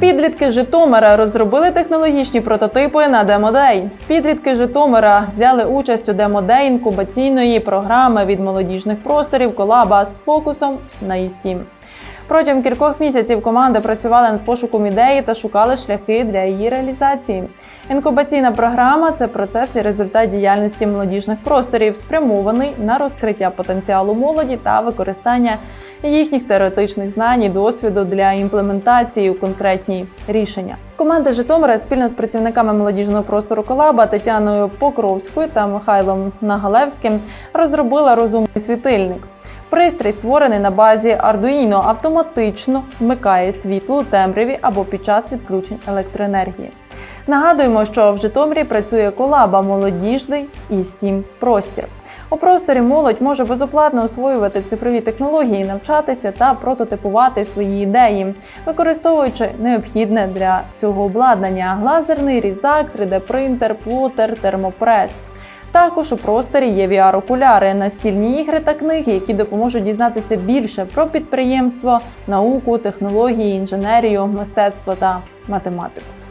Підлітки Житомира розробили технологічні прототипи на демодей. Підлітки Житомира взяли участь у демодей інкубаційної програми від молодіжних просторів колаба з фокусом на ІСТІМ. Протягом кількох місяців команди працювали над пошуком ідеї та шукали шляхи для її реалізації. Інкубаційна програма це процес і результат діяльності молодіжних просторів, спрямований на розкриття потенціалу молоді та використання їхніх теоретичних знань і досвіду для імплементації у конкретні рішення. Команда Житомира спільно з працівниками молодіжного простору Колаба Тетяною Покровською та Михайлом Нагалевським розробила розумний світильник. Пристрій, створений на базі Arduino, автоматично вмикає світло у темряві або під час відключень електроенергії. Нагадуємо, що в Житомирі працює колаба молодіжний і Steam простір. У просторі молодь може безоплатно освоювати цифрові технології, навчатися та прототипувати свої ідеї, використовуючи необхідне для цього обладнання: глазерний різак, 3D-принтер, плотер, термопрес. Також у просторі є VR-окуляри, настільні ігри та книги, які допоможуть дізнатися більше про підприємство, науку, технології, інженерію, мистецтво та математику.